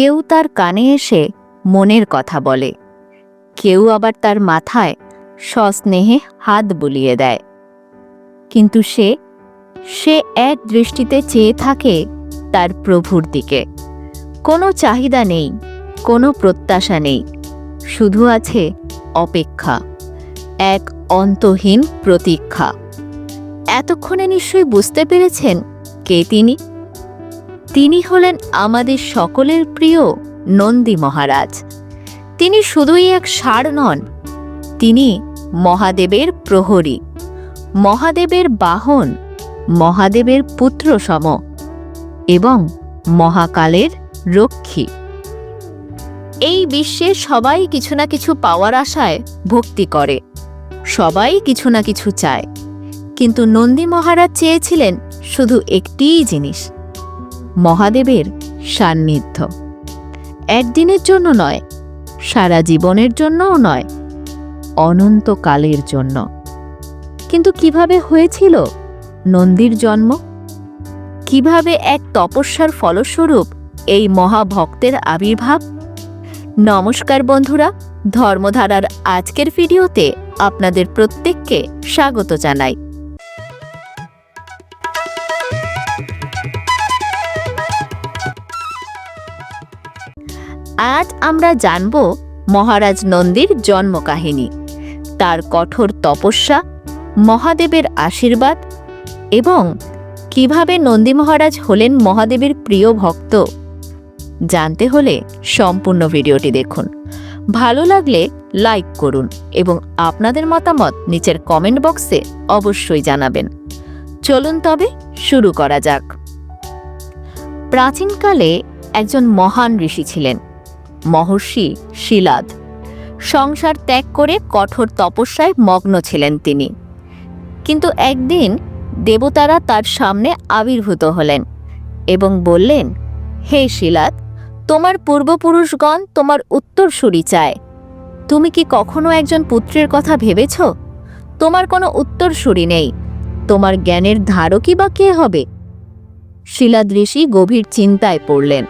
কেউ তার কানে এসে মনের কথা বলে। কেউ আবার তার মাথায় সস্নেহে হাত বুলিয়ে দেয়। কিন্তু সে সে এক দৃষ্টিতে চেয়ে থাকে তার প্রভুর দিকে। কোনো চাহিদা নেই, কোনো প্রত্যাশা নেই, শুধু আছে অপেক্ষা, এক অন্তহীন প্রতীক্ষা। এতক্ষণে নিশ্চয়ই বুঝতে পেরেছেন কে তিনি? তিনি হলেন আমাদের সকলের প্রিয় নন্দী মহারাজ। তিনি শুধুই এক ষাঁড় নন, তিনি মহাদেবের প্রহরী, মহাদেবের বাহন, মহাদেবের পুত্র সম এবং মহাকালের রক্ষী। এই বিশ্বে সবাই কিছু না কিছু পাওয়ার আশায় ভক্তি করে, সবাই কিছু না কিছু চায়। কিন্তু নন্দী মহারাজ চেয়েছিলেন শুধু একটিই জিনিস মহাদেবের সান্নিধ্য। একদিনের জন্য নয়, সারা জীবনের জন্যও নয়, অনন্তকালের জন্য। কিন্তু কীভাবে হয়েছিল নন্দীর জন্ম? কীভাবে এক তপস্যার ফলস্বরূপ এই মহাভক্তের আবির্ভাব? নমস্কার বন্ধুরা, ধর্মধারার আজকের ভিডিওতে আপনাদের প্রত্যেককে স্বাগত জানাই। আজ আমরা জানব মহারাজ নন্দীর জন্মকাহিনী, তার কঠোর তপস্যা, মহাদেবের আশীর্বাদ এবং কীভাবে নন্দী মহারাজ হলেন মহাদেবের প্রিয় ভক্ত। জানতে হলে সম্পূর্ণ ভিডিওটি দেখুন। ভালো লাগলে লাইক করুন এবং আপনাদের মতামত নিচের কমেন্ট বক্সে অবশ্যই জানাবেন। চলুন তবে শুরু করা যাক। প্রাচীনকালে একজন মহান ঋষি ছিলেন। মহর্ষি শিলাদ। সংসার ত্যাগ করে কঠোর তপস্যায় মগ্ন ছিলেন তিনি। কিন্তু একদিন দেবতারা তার সামনে আবির্ভূত হলেন এবং বললেন, হে শিলাদ, তোমার পূর্বপুরুষগণ তোমার উত্তরসূরি চায়। তুমি কি কখনো একজন পুত্রের কথা ভেবেছ? তোমার কোনো উত্তরসূরি নেই। তোমার জ্ঞানের ধারকই বা কে হবে? শিলাদ ঋষি গভীর চিন্তায় পড়লেন।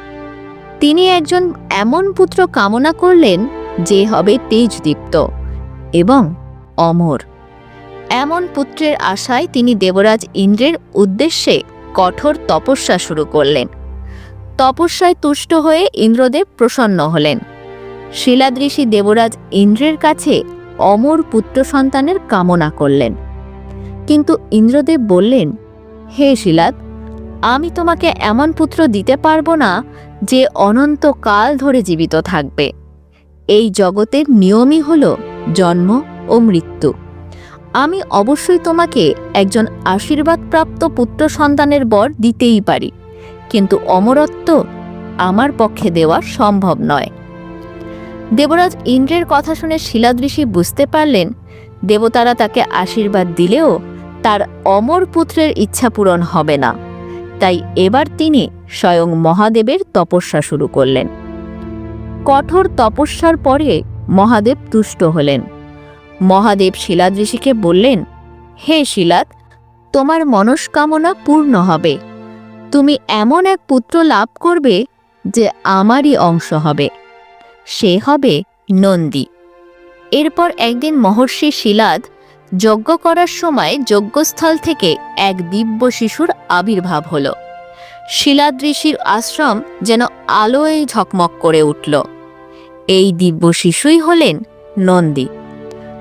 তিনি একজন এমন পুত্র কামনা করলেন যে হবে তেজদীপ্ত এবং অমর। এমন পুত্রের আশায় তিনি দেবরাজ ইন্দ্রের উদ্দেশ্যে কঠোর তপস্যা শুরু করলেন। তপস্যায় তুষ্ট হয়ে ইন্দ্রদেব প্রসন্ন হলেন। শিলাদৃষি দেবরাজ ইন্দ্রের কাছে অমর পুত্র সন্তানের কামনা করলেন। কিন্তু ইন্দ্রদেব বললেন, হে শিলাদ, আমি তোমাকে এমন পুত্র দিতে পারব না যে অনন্ত কাল ধরে জীবিত থাকবে। এই জগতের নিয়মই হল জন্ম ও মৃত্যু। আমি অবশ্যই তোমাকে একজন আশীর্বাদপ্রাপ্ত পুত্র সন্তানের বর দিতেই পারি, কিন্তু অমরত্ব আমার পক্ষে দেওয়া সম্ভব নয়। দেবরাজ ইন্দ্রের কথা শুনে শিলাদৃষি বুঝতে পারলেন, দেবতারা তাকে আশীর্বাদ দিলেও তার অমর পুত্রের ইচ্ছা পূরণ হবে না। তাই এবার তিনি স্বয়ং মহাদেবের তপস্যা শুরু করলেন। কঠোর তপস্যার পরে মহাদেব তুষ্ট হলেন। মহাদেব শিলাদ ঋষিকে বললেন, হে শিলাদ, তোমার মনস্কামনা পূর্ণ হবে। তুমি এমন এক পুত্র লাভ করবে যে আমারই অংশ হবে। সে হবে নন্দী। এরপর একদিন মহর্ষি শিলাদ যজ্ঞ করার সময় যজ্ঞস্থল থেকে এক দিব্য শিশুর আবির্ভাব হল। শিলাদ ঋষির আশ্রম যেন আলোয় ঝকমক করে উঠল। এই দিব্য শিশুই হলেন নন্দী।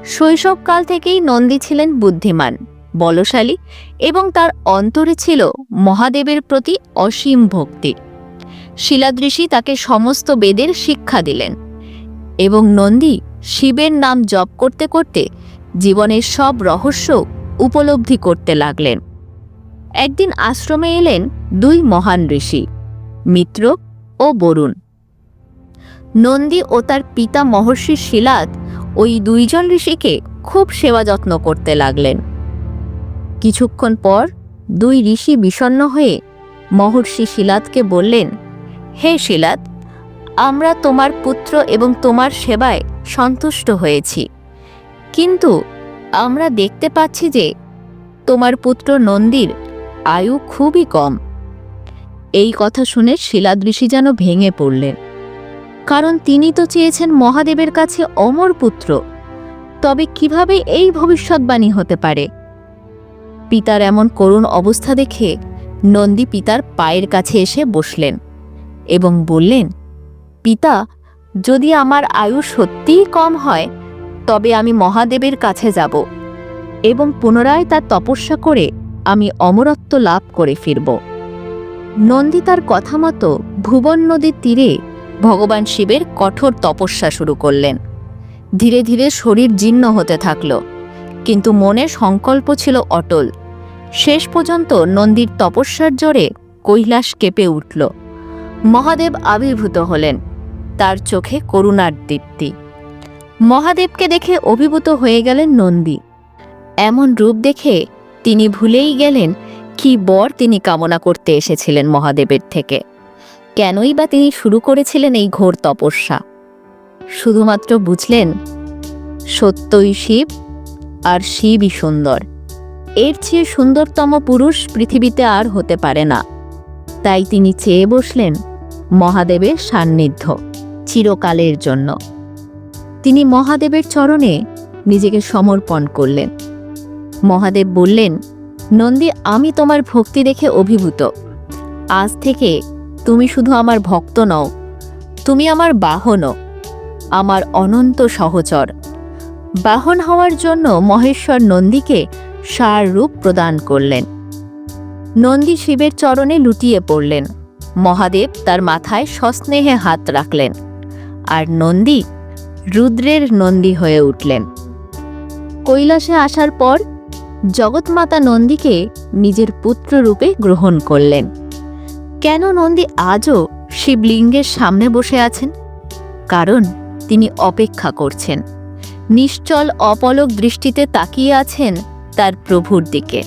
শৈশবকাল থেকেই নন্দী ছিলেন বুদ্ধিমান, বলশালী এবং তার অন্তরে ছিল মহাদেবের প্রতি অসীম ভক্তি। শিলাদৃষি তাকে সমস্ত বেদের শিক্ষা দিলেন এবং নন্দী শিবের নাম জপ করতে করতে জীবনের সব রহস্য উপলব্ধি করতে লাগলেন। একদিন আশ্রমে এলেন দুই মহান ঋষি, মিত্র ও বরুণ। নন্দী ও তার পিতা মহর্ষি শিলাদ ওই দুইজন ঋষিকে খুব সেবা যত্ন করতে লাগলেন। কিছুক্ষণ পর দুই ঋষি বিষণ্ণ হয়ে মহর্ষি শিলাদকে বললেন, হে শিলাদ আমরা তোমার পুত্র এবং তোমার সেবায় সন্তুষ্ট হয়েছি। কিন্তু আমরা দেখতে পাচ্ছি যে তোমার পুত্র নন্দীর আয়ু খুবই কম। এই কথা শুনে শিলাদ ঋষি যেন ভেঙে পড়লেন কারণ তিনি তো চেয়েছেন মহাদেবের কাছে অমর পুত্র। তবে কীভাবে এই ভবিষ্যৎবাণী হতে পারে? পিতার এমন করুণ অবস্থা দেখে নন্দী পিতার পায়ের কাছে এসে বসলেন এবং বললেন, পিতা, যদি আমার আয়ু সত্যিই কম হয়, তবে আমি মহাদেবের কাছে যাব এবং পুনরায় তার তপস্যা করে আমি অমরত্ব লাভ করে ফিরব। নন্দী তার কথা মতো ভুবন নদীর তীরে ভগবান শিবের কঠোর তপস্যা শুরু করলেন। ধীরে ধীরে শরীর জীর্ণ হতে থাকল, কিন্তু মনে সংকল্প ছিল অটল। শেষ পর্যন্ত নন্দীর তপস্যার জোরে কৈলাস কেঁপে উঠল। মহাদেব আবির্ভূত হলেন, তার চোখে করুণার দীপ্তি। মহাদেবকে দেখে অভিভূত হয়ে গেলেন নন্দী। এমন রূপ দেখে তিনি ভুলেই গেলেন কি বর তিনি কামনা করতে এসেছিলেন মহাদেবের থেকে। কেনই বা তিনি শুরু করেছিলেন এই ঘোর তপস্যা? শুধুমাত্র বুঝলেন, সত্যই শিব আর শিবই সুন্দর। এর চেয়ে সুন্দরতম পুরুষ পৃথিবীতে আর হতে পারে না। তাই তিনি চেয়ে বসলেন মহাদেবের সান্নিধ্য চিরকালের জন্য। তিনি মহাদেবের চরণে নিজেকে সমর্পণ করলেন। মহাদেব বললেন, নন্দী, আমি তোমার ভক্তি দেখে অভিভূত। আজ থেকে তুমি শুধু আমার ভক্ত নও, তুমি আমার বাহনও আমার অনন্ত সহচর। বাহন হওয়ার জন্য মহেশ্বর নন্দীকে সার রূপ প্রদান করলেন। নন্দী শিবের চরণে লুটিয়ে পড়লেন। মহাদেব তার মাথায় সস্নেহে হাত রাখলেন আর নন্দী রুদ্রের নন্দী হয়ে উঠলেন। কৈলাসে আসার পর জগৎমাতা নন্দীকে নিজের পুত্র রূপে গ্রহণ করলেন। কেন নন্দী আজও শিবলিঙ্গের সামনে বসে আছেন? কারণ তিনি অপেক্ষা করছেন। নিশ্চল অপলক দৃষ্টিতে তাকিয়ে আছেন তার প্রভুর দিকে।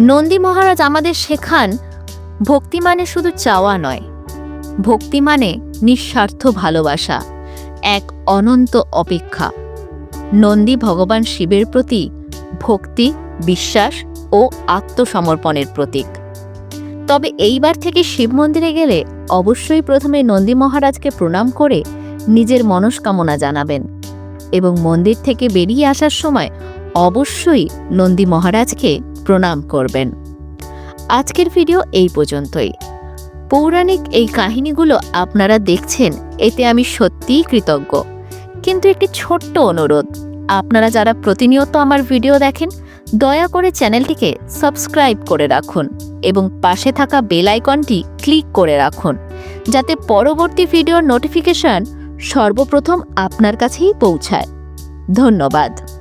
নন্দী মহারাজ আমাদের শেখান, ভক্তি মানে শুধু চাওয়া নয়। ভক্তি মানে নিঃস্বার্থ ভালোবাসা, এক অনন্ত অপেক্ষা। নন্দী ভগবান শিবের প্রতি ভক্তি বিশ্বাস ও আত্মসমর্পণের প্রতীক। তবে এইবার থেকে শিব মন্দিরে গেলে অবশ্যই প্রথমে নন্দী মহারাজকে প্রণাম করে নিজের মনস্কামনা জানাবেন এবং মন্দির থেকে বেরিয়ে আসার সময় অবশ্যই নন্দী মহারাজকে প্রণাম করবেন। আজকের ভিডিও এই পর্যন্তই। পৌরাণিক এই কাহিনীগুলো আপনারা দেখছেন, এতে আমি সত্যিই কৃতজ্ঞ। কিন্তু একটি ছোট্ট অনুরোধ, আপনারা যারা প্রতিনিয়ত আমার ভিডিও দেখেন দয়া করে চ্যানেলটিকে সাবস্ক্রাইব করে রাখুন এবং পাশে থাকা বেল আইকনটি ক্লিক করে রাখুন, যাতে পরবর্তী ভিডিওর নোটিফিকেশন সর্বপ্রথম আপনার কাছেই পৌঁছায়। ধন্যবাদ।